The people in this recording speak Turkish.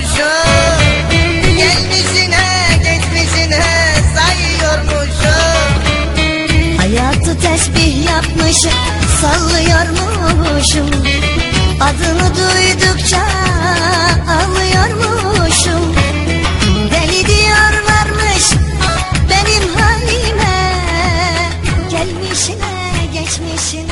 sayıyormuşum Gelmişine geçmişine sayıyormuşum Hayatı tesbih yapmışım sallıyormuşum. Adını duydukça ağlıyormuşum. Deli diyorlarmış benim halime Gelmişine geçmişine.